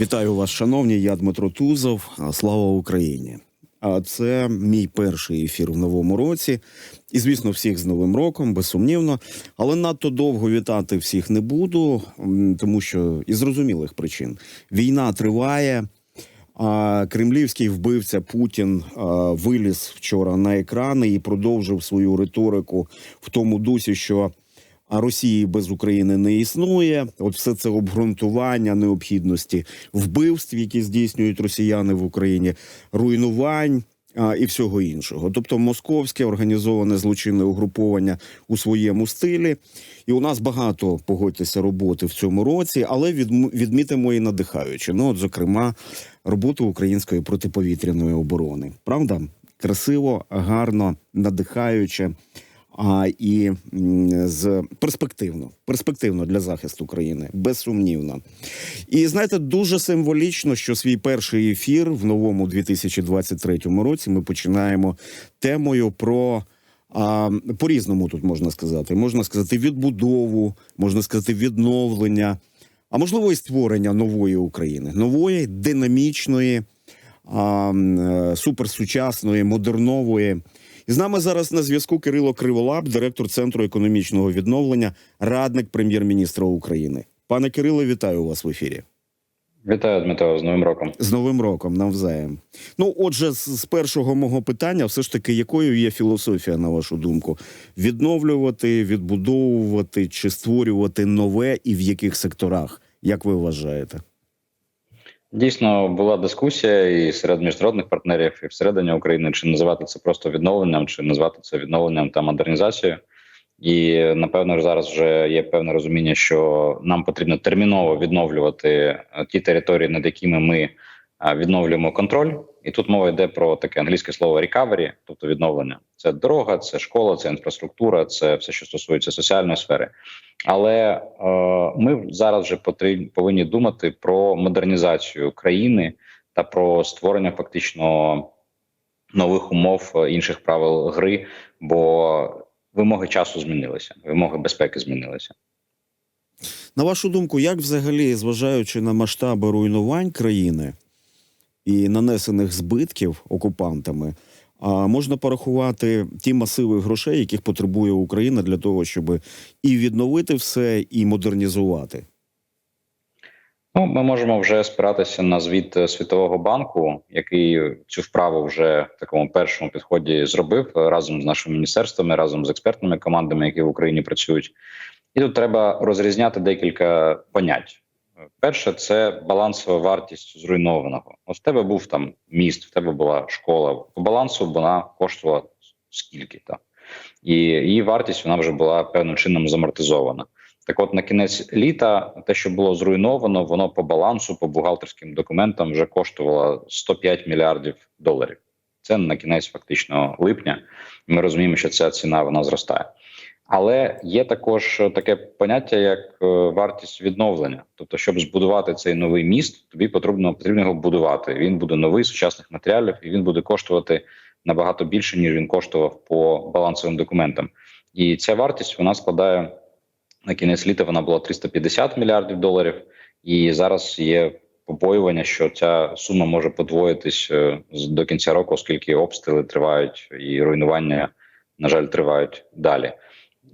Вітаю вас, шановні. Я Дмитро Тузов. Слава Україні! А це мій перший ефір в новому році. І, звісно, всіх з Новим роком, безсумнівно. Але надто довго вітати всіх не буду, тому що із зрозумілих причин війна триває. А кремлівський вбивця Путін виліз вчора на екрани і продовжив свою риторику в тому дусі, що а Росії без України не існує. От все це обґрунтування необхідності вбивств, які здійснюють росіяни в Україні, руйнувань. І всього іншого, тобто московське організоване злочинне угруповання у своєму стилі, і у нас багато погодьтеся роботи в цьому році, але відмітимо і надихаючи. Ну, от, зокрема, роботу української протиповітряної оборони. Правда, красиво, гарно, надихаюче а і з перспективно, перспективно для захисту країни, безсумнівно. І знаєте, дуже символічно, що свій перший ефір в новому 2023 році ми починаємо темою про. А по-різному тут можна сказати. Можна сказати відбудову, можна сказати відновлення, а можливо і створення нової України, нової динамічної, а, е, суперсучасної, модернової. І з нами зараз на зв'язку Кирило Криволап, директор Центру економічного відновлення, радник прем'єр-міністра України. Пане Кирило, вітаю вас в ефірі. Вітаю, Дмитро, з Новим роком. З Новим роком навзаєм. Ну, отже, з, з першого мого питання, все ж таки, якою є філософія, на вашу думку? Відновлювати, відбудовувати чи створювати нове і в яких секторах? Як ви вважаєте? Дійсно, була дискусія і серед міжнародних партнерів, і всередині України, чи називати це просто відновленням, чи назвати це відновленням та модернізацією. І напевно зараз вже є певне розуміння, що нам потрібно терміново відновлювати е, ті території, над якими ми відновлюємо контроль. І тут мова йде про таке англійське слово recovery, тобто відновлення. Це дорога, це школа, це інфраструктура, це все, що стосується соціальної сфери. Але е, ми зараз вже повинні думати про модернізацію країни та про створення фактично нових умов е, інших правил гри, бо вимоги часу змінилися, вимоги безпеки змінилися. На вашу думку, як взагалі, зважаючи на масштаби руйнувань країни і нанесених збитків окупантами, а можна порахувати ті масиви грошей, яких потребує Україна для того, щоб і відновити все, і модернізувати? Ну, ми можемо вже спиратися на звіт е, Світового банку, який цю вправу вже в такому першому підході зробив е, разом з нашими міністерствами, разом з експертними командами, які в Україні працюють. І тут треба розрізняти декілька понять. Перше, це балансова вартість зруйнованого. Ось в тебе був там міст, в тебе була школа. По балансу вона коштувала скільки там, і її вартість вона вже була певним чином замортизована. Так, от на кінець літа, те, що було зруйновано, воно по балансу, по бухгалтерським документам вже коштувало 105 мільярдів доларів. Це на кінець фактично липня. Ми розуміємо, що ця ціна вона зростає. Але є також таке поняття, як е, вартість відновлення. Тобто, щоб збудувати цей новий міст, тобі потрібно потрібно його будувати. Він буде новий сучасних матеріалів, і він буде коштувати набагато більше ніж він коштував по балансовим документам. І ця вартість вона складає на кінець літа. Вона була 350 мільярдів доларів, і зараз є побоювання, що ця сума може подвоїтись е, до кінця року, оскільки обстріли тривають і руйнування, на жаль, тривають далі.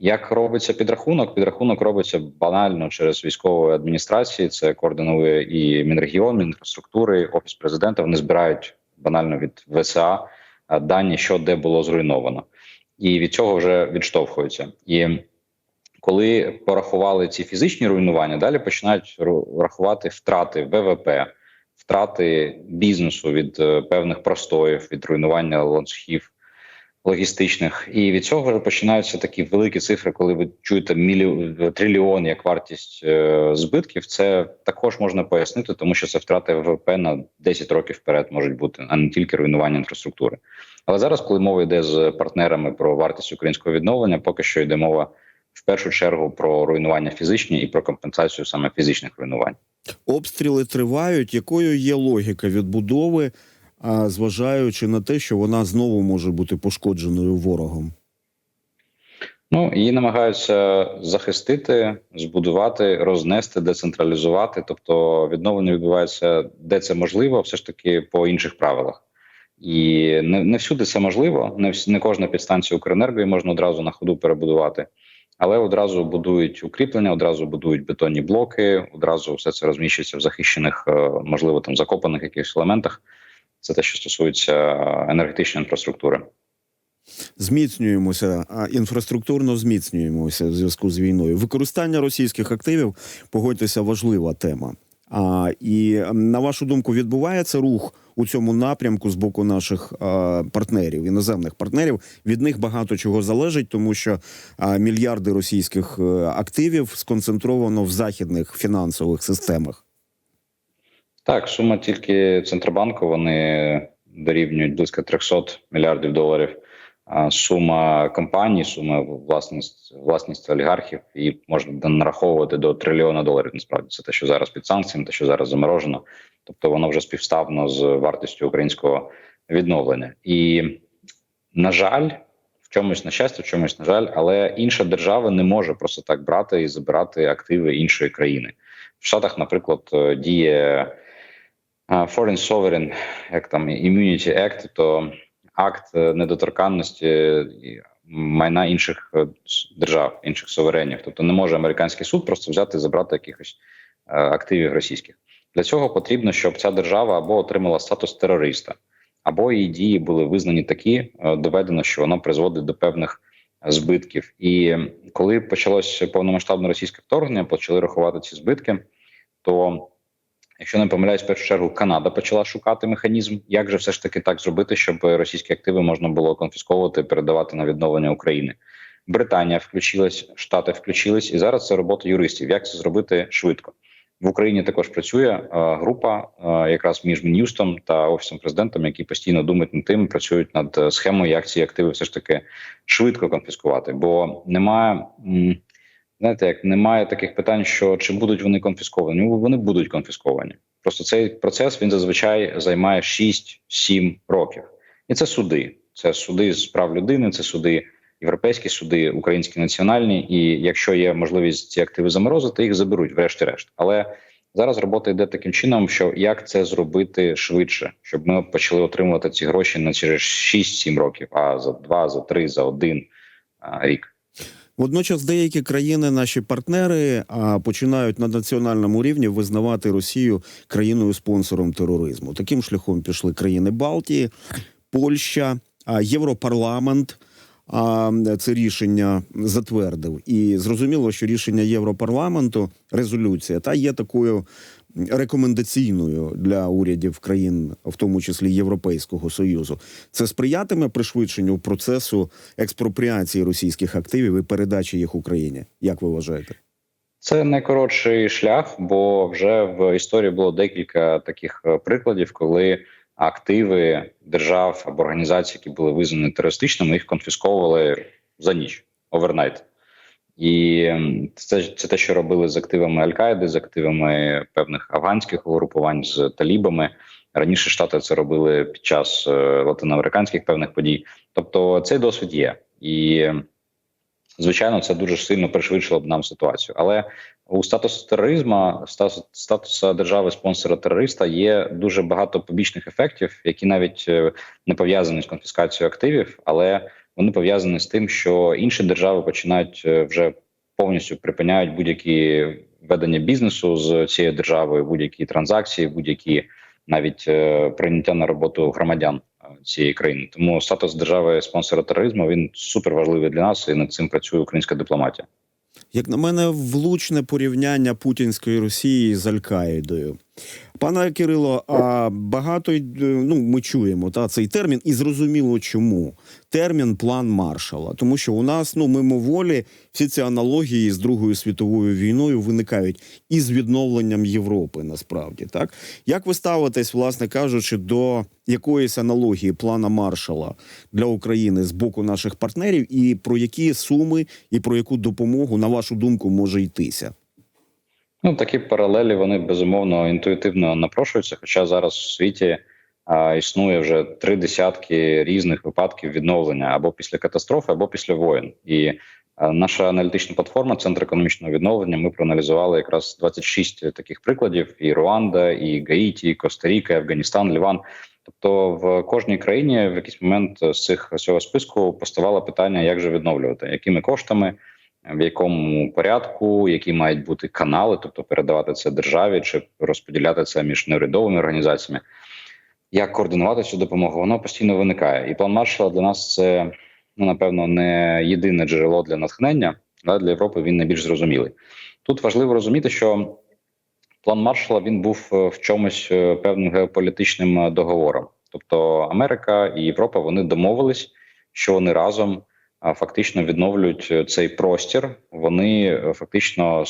Як робиться підрахунок? Підрахунок робиться банально через військову адміністрації. Це координує і Мінрегіон, Мінінфраструктури, офіс президента. Вони збирають банально від ВСА дані, що де було зруйновано, і від цього вже відштовхуються. І коли порахували ці фізичні руйнування, далі починають рахувати втрати ВВП, втрати бізнесу від е, певних простоїв, від руйнування ланцюгів логістичних, і від цього починаються такі великі цифри, коли ви чуєте мілі... трильйон як вартість е, збитків. Це також можна пояснити, тому що це втрати ВВП на 10 років вперед можуть бути, а не тільки руйнування інфраструктури. Але зараз, коли мова йде з партнерами про вартість українського відновлення, поки що йде мова в першу чергу про руйнування фізичні і про компенсацію саме фізичних руйнувань. Обстріли тривають. Якою є логіка відбудови, а, зважаючи на те, що вона знову може бути пошкодженою ворогом? Ну її намагаються захистити, збудувати, рознести, децентралізувати. Тобто відновлення відбувається де це можливо, все ж таки по інших правилах. І не не всюди це можливо. Не всі, не кожна підстанція Укренерго можна одразу на ходу перебудувати, але одразу будують укріплення, одразу будують бетонні блоки, одразу все це розміщується в захищених, е, можливо, там закопаних якихось елементах. Це те, що стосується енергетичної інфраструктури. Зміцнюємося, інфраструктурно зміцнюємося в зв'язку з війною. Використання російських активів, погодьтеся, важлива тема. А і на вашу думку, відбувається рух у цьому напрямку з боку наших а, партнерів, іноземних партнерів. Від них багато чого залежить, тому що а, мільярди російських е, активів сконцентровано в західних фінансових системах. Так, сума тільки Центробанку вони дорівнюють близько 300 мільярдів доларів. А сума компаній, сума власність власність олігархів і можна нараховувати до трильйона доларів. Насправді це те, що зараз під санкціями, те, що зараз заморожено. Тобто воно вже співставно з вартістю українського відновлення. І на жаль, в чомусь на щастя, в чомусь на жаль, але інша держава не може просто так брати і забирати активи іншої країни. В Штатах, наприклад, діє Foreign Sovereign, як там Immunity Act, то акт недоторканності майна інших держав, інших суверенів. Тобто не може американський суд просто взяти і забрати якихось активів російських. Для цього потрібно, щоб ця держава або отримала статус терориста, або її дії були визнані такі, доведено, що вона призводить до певних збитків. І коли почалось повномасштабне російське вторгнення, почали рахувати ці збитки, то Якщо не помиляюсь, в першу чергу Канада почала шукати механізм, як же все ж таки так зробити, щоб російські активи можна було конфісковувати передавати на відновлення України. Британія включилась, Штати включились, і зараз це робота юристів. Як це зробити швидко в Україні? Також працює група, якраз між мін'юстом та офісом президентом, які постійно думають над тим, працюють над схемою, як ці активи все ж таки швидко конфіскувати, бо немає. Знаєте, як немає таких питань, що чи будуть вони конфісковані. Ну, вони будуть конфісковані. Просто цей процес він зазвичай займає 6-7 років, і це суди. Це суди з прав людини, це суди, європейські суди, українські національні. І якщо є можливість ці активи заморозити, їх заберуть, врешті-решт. Але зараз робота йде таким чином, що як це зробити швидше, щоб ми почали отримувати ці гроші не через 6-7 років, а за 2, за 3, за 1 рік. Водночас деякі країни, наші партнери, починають на національному рівні визнавати Росію країною спонсором тероризму. Таким шляхом пішли країни Балтії, Польща, Європарламент. А це рішення затвердив, і зрозуміло, що рішення Європарламенту, резолюція та є такою рекомендаційною для урядів країн, в тому числі Європейського союзу, це сприятиме пришвидшенню процесу експропріації російських активів і передачі їх Україні. Як ви вважаєте? Це найкоротший шлях, бо вже в історії було декілька таких е, прикладів, коли активи держав або організацій, які були визнані терористичними, їх конфісковували за ніч овернайт. І це це те, що робили з активами Аль-Каїди, з активами певних афганських угрупувань з Талібами. Раніше штати це робили під час е, латиноамериканських певних подій. Тобто цей досвід є, і звичайно, це дуже сильно пришвидшило б нам ситуацію. Але у статусу тероризму, статус статусу держави спонсора терориста є дуже багато побічних ефектів, які навіть е, не пов'язані з конфіскацією активів, але вони пов'язані з тим, що інші держави починають е, вже повністю припиняють будь-які ведення бізнесу з цією державою, будь-які транзакції, будь-які навіть е, прийняття на роботу громадян е, цієї країни. Тому статус держави спонсора тероризму він супер важливий для нас, і над цим працює українська дипломатія. Як на мене, влучне порівняння путінської Росії з Аль-Каїдою. Пане Кирило, а багато ну ми чуємо та цей термін, і зрозуміло, чому термін план маршала, тому що у нас ну мимоволі всі ці аналогії з Другою світовою війною виникають і з відновленням Європи. Насправді так як ви ставитесь, власне кажучи, до якоїсь аналогії плана маршала для України з боку наших партнерів, і про які суми і про яку допомогу на вашу думку може йтися? Ну такі паралелі вони безумовно інтуїтивно напрошуються. Хоча зараз у світі а, існує вже три десятки різних випадків відновлення або після катастрофи, або після воєн. І Е, Наша аналітична платформа, центр економічного відновлення. Ми проаналізували якраз 26 таких прикладів: і Руанда, і Гаїті, і Коста-Ріка, і Афганістан, Ліван. Тобто, в кожній країні в якийсь момент з цих цього списку поставало питання, як же відновлювати, якими коштами, в якому порядку, які мають бути канали, тобто передавати це державі чи розподіляти це між неурядовими організаціями. Як координувати цю допомогу? Воно постійно виникає, і план Маршала для нас це ну напевно не єдине джерело для натхнення, але для Європи він найбільш зрозумілий. Тут важливо розуміти, що план Маршала він був е, в чомусь е, певним геополітичним е, договором. Тобто Америка і Європа вони домовились, що вони разом фактично відновлюють е, цей простір. Вони е, фактично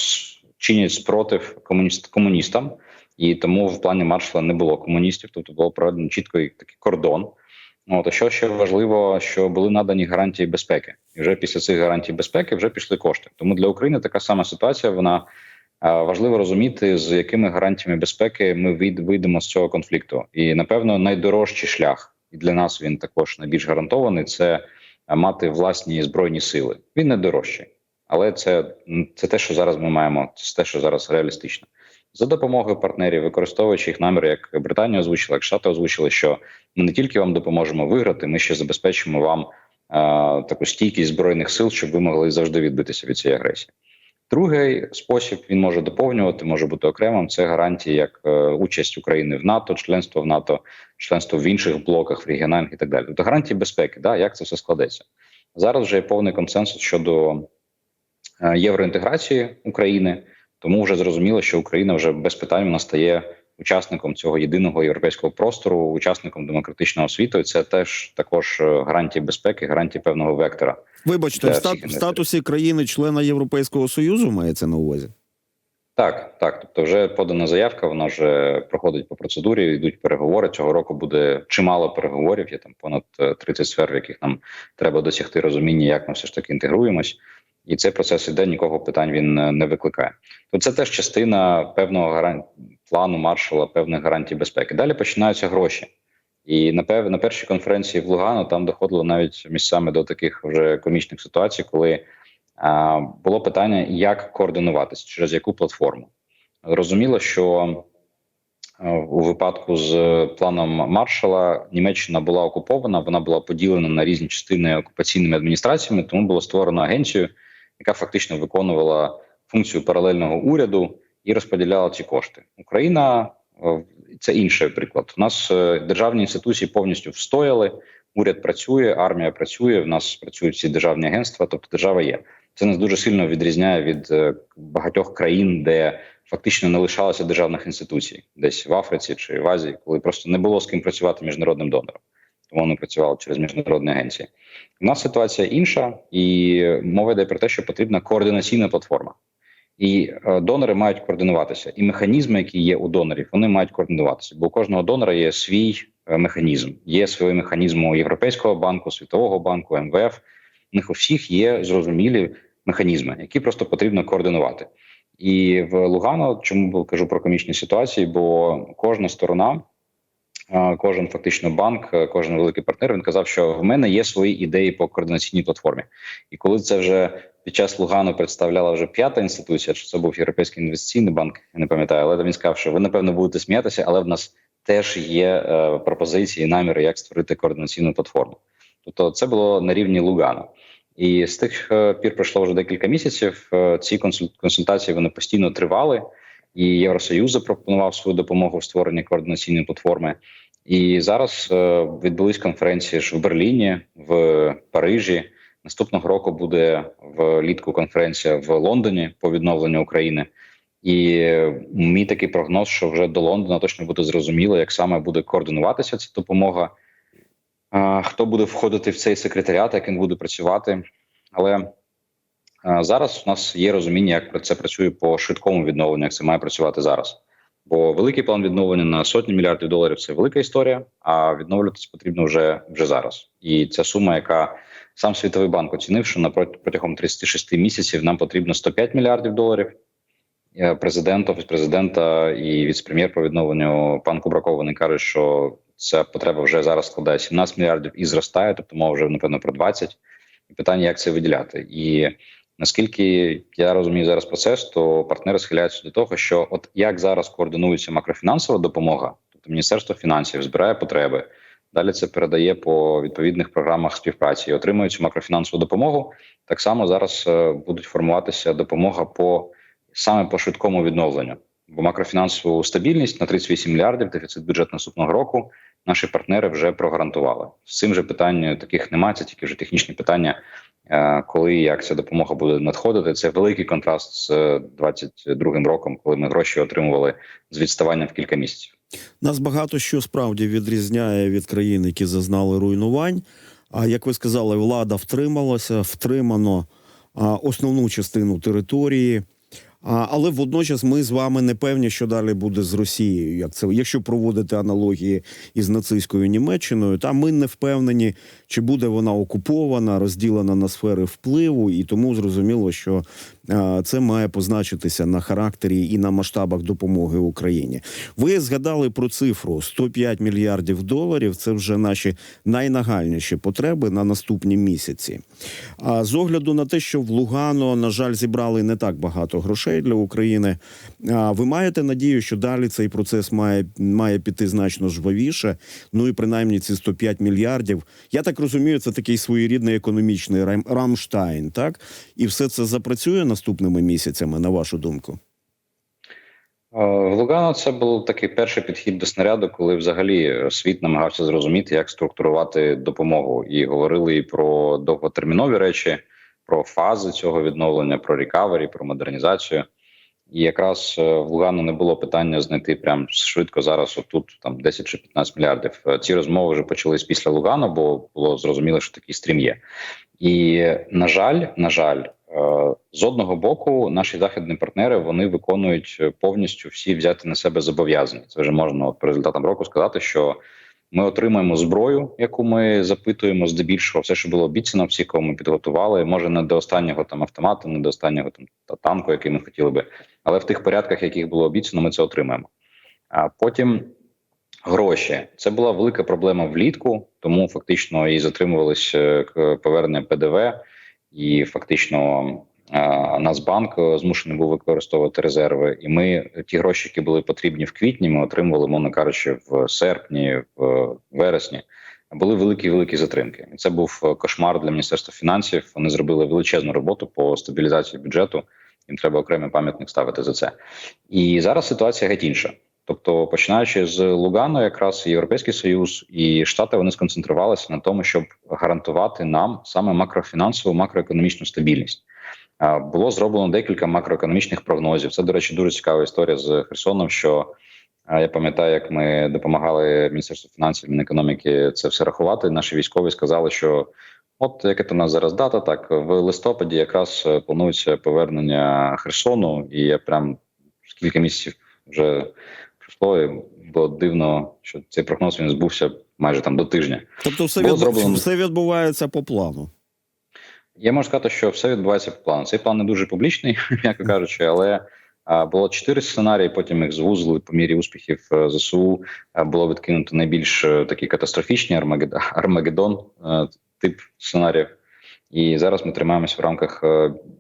чинять спротив комуніст комуністам, і тому в плані Маршала не було комуністів, тобто було проведено чітко такий кордон. От, а що ще важливо, що були надані гарантії безпеки, і вже після цих гарантій безпеки вже пішли кошти. Тому для України така сама ситуація. Вона е, важливо розуміти, з якими гарантіями безпеки ми вийд- вийдемо з цього конфлікту. І напевно найдорожчий шлях, і для нас він також найбільш гарантований. Це мати власні збройні сили. Він не дорожчий, але це, це те, що зараз ми маємо. Це те, що зараз реалістично. За допомогою партнерів, використовуючи їх наміри, як Британія озвучила, як Штати озвучили, що ми не тільки вам допоможемо виграти, ми ще забезпечимо вам е, таку стійкість збройних сил, щоб ви могли завжди відбитися від цієї агресії. Другий спосіб він може доповнювати, може бути окремим. Це гарантії як е, участь України в НАТО, членство в НАТО, членство в інших блоках, в регіональних і так далі. Тобто гарантії безпеки, да, як це все складеться. Зараз вже є повний консенсус щодо е, євроінтеграції України, тому вже зрозуміло, що Україна вже без питань вона стає учасником цього єдиного європейського простору, учасником демократичного світу. І це теж також е, гарантії безпеки, гарантії певного вектора. Вибачте, в, стат- статусі країни-члена Європейського Союзу мається на увазі. Так, так. Тобто, вже подана заявка, вона вже проходить по процедурі. Йдуть переговори. Цього року буде чимало переговорів. Є там понад е, 30 сфер, в яких нам треба досягти розуміння, як ми все ж таки інтегруємось. І цей процес іде, нікого питань він е, не викликає. То це теж частина певного гаран... плану маршала, певних гарантій безпеки. Далі починаються гроші. І на пев... на першій конференції в Лугану там доходило навіть місцями до таких вже комічних ситуацій, коли а, було питання, як координуватися, через яку платформу. Розуміло, що у випадку з планом Маршала Німеччина була окупована, вона була поділена на різні частини окупаційними адміністраціями, тому було створено агенцію, яка фактично виконувала функцію паралельного уряду і розподіляла ці кошти. Україна е, це інший приклад. У нас е, державні інституції повністю встояли. Уряд працює, армія працює. В нас працюють всі державні агентства, тобто держава є. Це нас дуже сильно відрізняє від е, багатьох країн, де фактично не лишалося державних інституцій, десь в Африці чи в Азії, коли просто не було з ким працювати міжнародним донором. Тому вони працювали через міжнародні агенції. У нас ситуація інша, і мова йде про те, що потрібна координаційна платформа. І е, донори мають координуватися, і механізми, які є у донорів, вони мають координуватися. Бо у кожного донора є свій е, механізм. Є свій механізм у Європейського банку, Світового банку, МВФ. У них у всіх є зрозумілі механізми, які просто потрібно координувати. І в Лугано, чому кажу про комічні ситуації, бо кожна сторона, кожен фактично банк, е, кожен великий партнер він казав, що в мене є свої ідеї по координаційній платформі. І коли це вже під час Лугану представляла вже п'ята інституція, чи це був Європейський інвестиційний банк, я не пам'ятаю, але він сказав, що ви напевно будете сміятися, але в нас теж є е, пропозиції, наміри, як створити координаційну платформу. Тобто, це було на рівні Лугану. І з тих е, пір пройшло вже декілька місяців. Ці консуль- консультації вони постійно тривали, і Євросоюз запропонував свою допомогу в створенні координаційної платформи. І зараз е, відбулись конференції ж в Берліні, в Парижі. Наступного року буде влітку конференція в Лондоні по відновленню України. І мій такий прогноз, що вже до Лондона точно буде зрозуміло, як саме буде координуватися ця допомога. Хто буде входити в цей секретаріат, як він буде працювати. Але зараз у нас є розуміння, як це працює по швидкому відновленню, як це має працювати зараз. Бо великий план відновлення на сотні мільярдів доларів це велика історія. А відновлюватися потрібно вже вже зараз. І ця сума, яка сам світовий банк оцінив, що на протягом 36 місяців нам потрібно 105 мільярдів доларів. Е, Президент, офіс президента і віце-прем'єр по відновленню пан Кубраков вони кажуть, що ця потреба вже зараз складає 17 мільярдів і зростає, тобто мова вже напевно про 20. і питання, як це виділяти. І наскільки я розумію зараз процес, то партнери схиляються до того, що от як зараз координується макрофінансова допомога, тобто Міністерство фінансів збирає потреби. Далі це передає по відповідних програмах співпраці і отримує цю макрофінансову допомогу. Так само зараз е, будуть формуватися допомога по саме по швидкому відновленню. Бо макрофінансову стабільність на 38 мільярдів дефіцит бюджету наступного року наші партнери вже прогарантували. З цим же питань таких немає. Це тільки вже технічні питання. Е, Коли і як ця допомога буде надходити, це великий контраст з 22-м роком, коли ми гроші отримували з відставанням в кілька місяців. Нас багато що справді відрізняє від країн, які зазнали руйнувань. А як ви сказали, влада втрималася, втримано основну частину території. Але водночас ми з вами не певні, що далі буде з Росією. Як це, якщо проводити аналогії із нацистською Німеччиною, там ми не впевнені, чи буде вона окупована, розділена на сфери впливу, і тому зрозуміло, що це має позначитися на характері і на масштабах допомоги Україні. Ви згадали про цифру 105 мільярдів доларів. Це вже наші найнагальніші потреби на наступні місяці. А з огляду на те, що в Лугано, на жаль, зібрали не так багато грошей для України. Ви маєте надію, що далі цей процес має, має піти значно жвавіше. Ну і принаймні ці 105 мільярдів. Я так розумію, це такий своєрідний економічний рам- Рамштайн, так? І все це запрацює наступними місяцями, на вашу думку. Е, В Лугано це був такий перший підхід до снаряду, коли взагалі світ намагався зрозуміти, як структурувати допомогу, і говорили і про довготермінові речі, про фази цього відновлення, про рекавері, про модернізацію. І якраз е, в Лугану не було питання знайти прям швидко зараз. Отут там 10 чи 15 мільярдів. Е, Ці розмови вже почались після Лугану, бо було зрозуміло, що такий стрім є. І на жаль, на жаль, з одного боку, наші західні партнери вони виконують е, повністю всі взяти на себе зобов'язання. Це вже можна по результатам року сказати, що ми отримаємо зброю, яку ми запитуємо здебільшого, все, що було обіцяно, всі, кого ми підготували. Може не до останнього там автомату, не до останнього там та танку, який ми хотіли би, але в тих порядках, яких було обіцяно, ми це отримаємо. А потім гроші це була велика проблема влітку, тому фактично і затримувалися повернення ПДВ, і фактично а, Нацбанк е, змушений був використовувати резерви. І ми ті гроші, які були потрібні в квітні, ми отримували, мовно кажучи, в серпні, в вересні. Були великі великі затримки. І це був е, кошмар для міністерства фінансів. Вони зробили величезну роботу по стабілізації бюджету. Їм треба окремий пам'ятник ставити за це. І зараз ситуація геть інша. Тобто, починаючи з Лугану, якраз Європейський Союз і Штати вони сконцентрувалися на тому, щоб гарантувати нам саме макрофінансову, макроекономічну стабільність. Було зроблено декілька макроекономічних прогнозів. Це, до речі, дуже цікава історія з Херсоном. Що я пам'ятаю, як ми допомагали Міністерству фінансів Мінекономіки це все рахувати. Наші військові сказали, що от яка то нас зараз дата, так в листопаді якраз планується повернення Херсону, і я прям кілька місяців вже пройшло. і Було дивно, що цей прогноз він збувся майже там до тижня. Тобто, все, відбу- зроблено. все відбувається по плану. Я можу сказати, що все відбувається по плану. Цей план не дуже публічний, м'яко кажучи, але було чотири сценарії. Потім їх звузили по мірі успіхів е, ЗСУ. Було відкинуто найбільш е, такі катастрофічні Армагеддон е, тип сценаріїв. І зараз ми тримаємося в рамках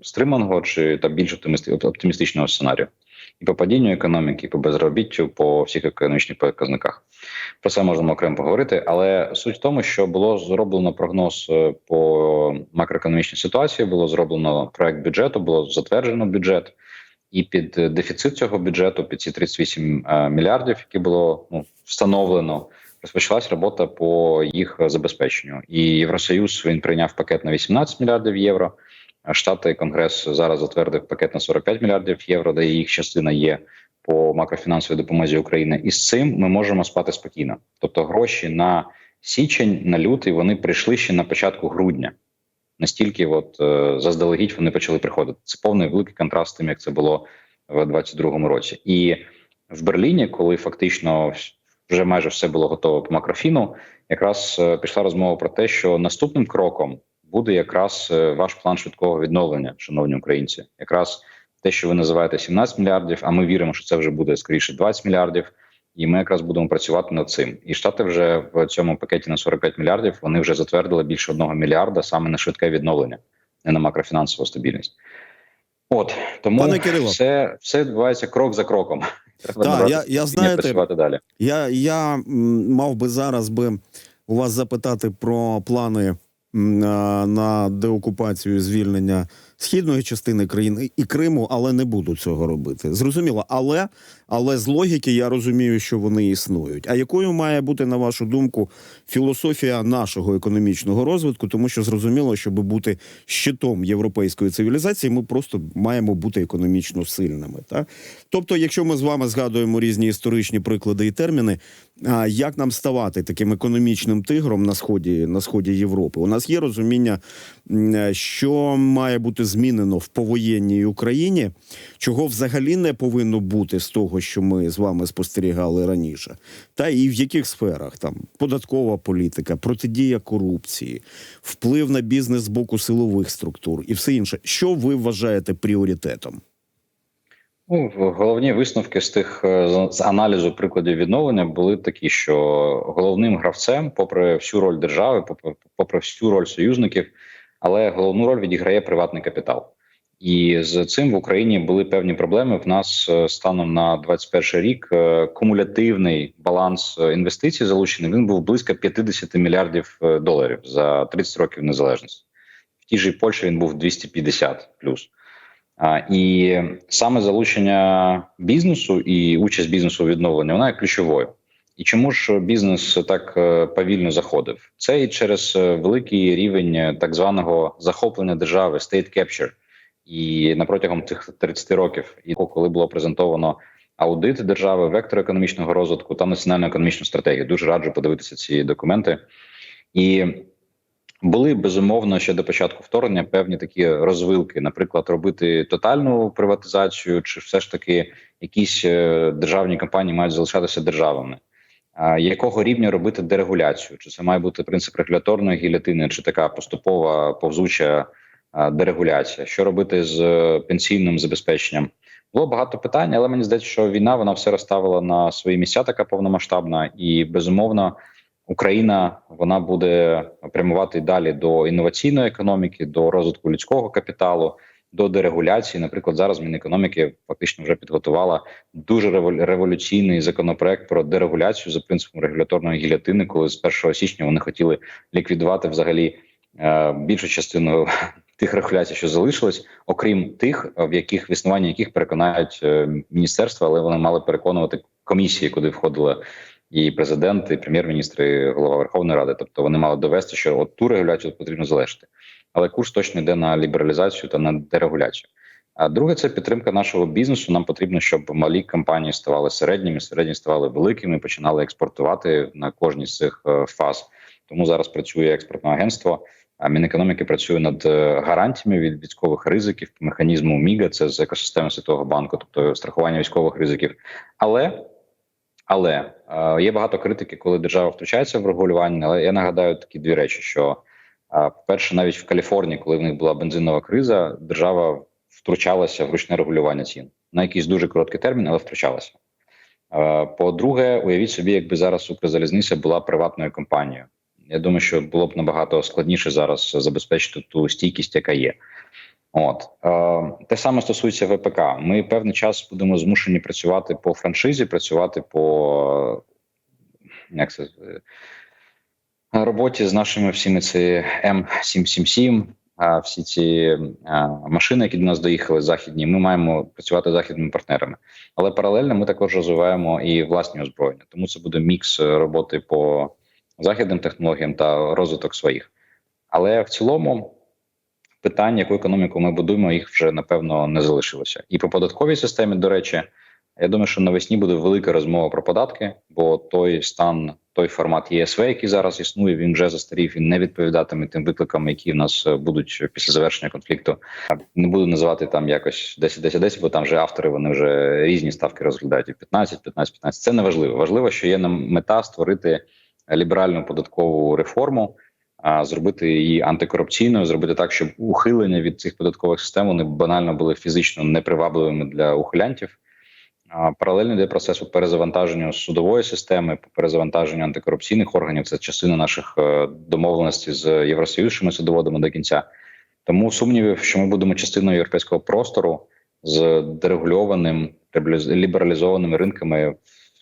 стриманого чи та більш оптимістичного сценарію. І по падінню економіки, і по безробіттю, по всіх економічних показниках. Про це можемо окремо поговорити, але суть в тому, що було зроблено прогноз е, по макроекономічній ситуації, було зроблено проект бюджету, було затверджено бюджет, і під е, дефіцит цього бюджету, під ці 38 е, мільярдів, які було ну, встановлено, розпочалась робота по їх забезпеченню. І Євросоюз він прийняв пакет на 18 мільярдів євро. Штати Конгрес зараз затвердив пакет на 45 мільярдів євро, де їх частина є по макрофінансовій допомозі України, і з цим ми можемо спати спокійно. Тобто, гроші на січень, на лютий вони прийшли ще на початку грудня. Настільки, от е, заздалегідь вони почали приходити. Це повний великий контраст з тим, як це було в 22-му році. І в Берліні, коли фактично вже майже все було готово по макрофіну, якраз е, пішла розмова про те, що наступним кроком буде якраз е, ваш план швидкого відновлення, шановні українці, якраз те, що ви називаєте 17 мільярдів. А ми віримо, що це вже буде скоріше 20 мільярдів. і ми якраз будемо працювати над цим. І штати вже в цьому пакеті на 45 мільярдів вони вже затвердили більше одного мільярда саме на швидке відновлення, не на макрофінансову стабільність. От тому Пане Кирило. все, все відбувається крок за кроком. Треба я, я знаєте, працювати далі. Я, я мав би зараз би у вас запитати про плани на, деокупацію звільнення східної частини країни і Криму, але не буду цього робити. Зрозуміло, але, але з логіки я розумію, що вони існують. А якою має бути, на вашу думку, філософія нашого економічного розвитку? Тому що зрозуміло, щоб бути щитом європейської цивілізації, ми просто маємо бути економічно сильними. Так? Тобто, якщо ми з вами згадуємо різні історичні приклади і терміни, як нам ставати таким економічним тигром на сході на сході Європи? У нас є розуміння, що має бути змінено в повоєнній Україні, чого взагалі не повинно бути з того, що ми з вами спостерігали раніше, та і в яких сферах там податкова політика, протидія корупції, вплив на бізнес з боку силових структур і все інше. Що ви вважаєте пріоритетом? Ну, головні висновки з тих е, з- аналізу прикладів відновлення були такі, що головним гравцем, попри всю роль держави, попри, попри всю роль союзників, але головну роль відіграє приватний капітал. І з цим в Україні були певні проблеми. В нас е, станом на 21 рік е, кумулятивний баланс е, інвестицій залучений він був близько 50 мільярдів доларів за 30 років незалежності. В тій же Польщі він був 250 плюс. І саме залучення бізнесу і участь бізнесу у відновленні вона є ключовою. І чому ж бізнес так е, повільно заходив? Це і через е, великий рівень е, так званого захоплення держави state capture. І на протягом цих 30 років, і коли було презентовано аудит держави, вектор економічного розвитку та національну економічну стратегію, дуже раджу подивитися ці документи. І були безумовно ще до початку вторгнення певні такі розвилки, наприклад, робити тотальну приватизацію, чи все ж таки якісь державні компанії мають залишатися державами. Якого рівня робити дерегуляцію? Чи це має бути принцип регуляторної гілятини, чи така поступова повзуча дерегуляція? Що робити з е, пенсійним забезпеченням? Було багато питань, але мені здається, що війна вона все розставила на свої місця, така повномасштабна, і безумовно Україна вона буде прямувати далі до інноваційної економіки, до розвитку людського капіталу, до дерегуляції. Наприклад, зараз Мінекономіки фактично вже підготувала дуже револю- революційний законопроект про дерегуляцію за принципом регуляторної гілятини, коли з 1 січня вони хотіли ліквідувати взагалі е, більшу частину тих регуляцій, що залишилось, окрім тих, в яких в існуванні яких переконають е, міністерства, але вони мали переконувати комісії, куди входили і президент, і прем'єр-міністр, і голова Верховної Ради. Тобто вони мали довести, що от ту регуляцію потрібно залишити. Але курс точно йде на лібералізацію та на дерегуляцію. А друге, це підтримка нашого бізнесу. Нам потрібно, щоб малі компанії ставали середніми, середні ставали великими, починали експортувати на кожній з цих е, фаз. Тому зараз працює експортне агентство. А Мінекономіки працює над е, гарантіями від військових ризиків по механізму Міга, це з екосистеми Світового банку, тобто страхування військових ризиків. Але але е, є багато критики, коли держава втручається в регулювання. Але я нагадаю такі дві речі: що е, перше, навіть в Каліфорнії, коли в них була бензинова криза, держава втручалася в ручне регулювання цін на якийсь дуже короткий термін, але втручалася. По-друге, уявіть собі, якби зараз Укрзалізниця була приватною компанією. Я думаю, що було б набагато складніше зараз забезпечити ту стійкість, яка є. От те саме стосується ВПК. Ми певний час будемо змушені працювати по франшизі, працювати по як це роботі з нашими всіми ці М777, а всі ці машини, які до нас доїхали західні. Ми маємо працювати з західними партнерами, але паралельно ми також розвиваємо і власні озброєння. Тому це буде мікс роботи по західним технологіям та розвиток своїх. Але в цілому питань, яку економіку ми будуємо, їх вже напевно не залишилося. І по податковій системі, до речі, я думаю, що навесні буде велика розмова про податки, бо той стан, той формат ЄСВ, який зараз існує, він вже застарів. Він не відповідатиме тим викликам, які в нас е, будуть після завершення конфлікту. Не буду називати там якось 10-10-10, бо там вже автори вони вже різні ставки розглядають. і 15, 15, 15. Це не важливо. Важливо, що є нам мета створити ліберальну податкову реформу. А зробити її антикорупційною, зробити так, щоб ухилення від цих податкових систем вони банально були фізично непривабливими для ухилянтів. Паралельно йде процес по перезавантаженню судової системи, по перезавантаженню антикорупційних органів. Це частина наших е, домовленостей з Євросоюзом, що ми це доводимо до кінця. Тому сумнівів, що ми будемо частиною європейського простору з дерегульованим лібералізованими ринками.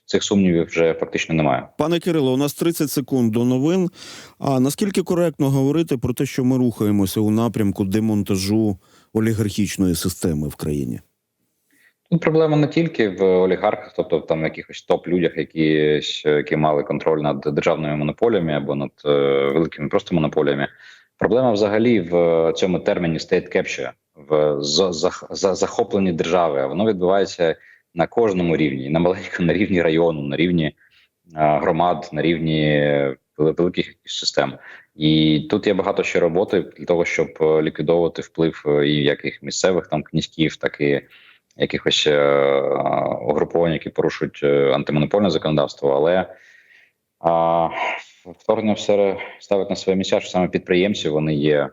Цих сумнівів вже фактично немає. Пане Кирило, у нас 30 секунд до новин. А наскільки коректно говорити про те, що ми рухаємося у напрямку демонтажу олігархічної системи в країні? Тут проблема не тільки в олігархах, тобто там якихось топ-людях, які, які мали контроль над державними монополіями або над е, великими просто монополіями. Проблема взагалі в цьому терміні state capture, в за, за, за захопленні держави. Воно відбувається на кожному рівні, на маленькому, на рівні району, на рівні е, громад, на рівні великих систем. І тут є багато ще роботи для того, щоб е, ліквідовувати вплив е, і яких місцевих там князьків, так і якихось е, угруповань, які порушують е, антимонопольне законодавство, але а, вторгнення все ставить на своє місця, що саме підприємці вони є е,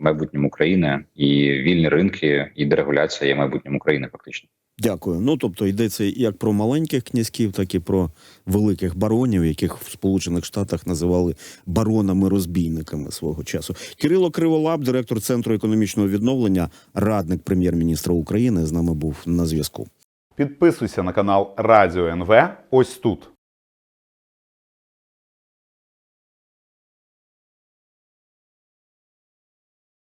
майбутнім України, і вільні ринки, і дерегуляція є майбутнім України, фактично. Дякую. Ну тобто йдеться як про маленьких князьків, так і про великих баронів, яких в Сполучених Штатах називали баронами-розбійниками свого часу. Кирило Криволап, директор центру економічного відновлення, радник прем'єр-міністра України, з нами був на зв'язку. Підписуйся на канал Радіо НВ ось тут.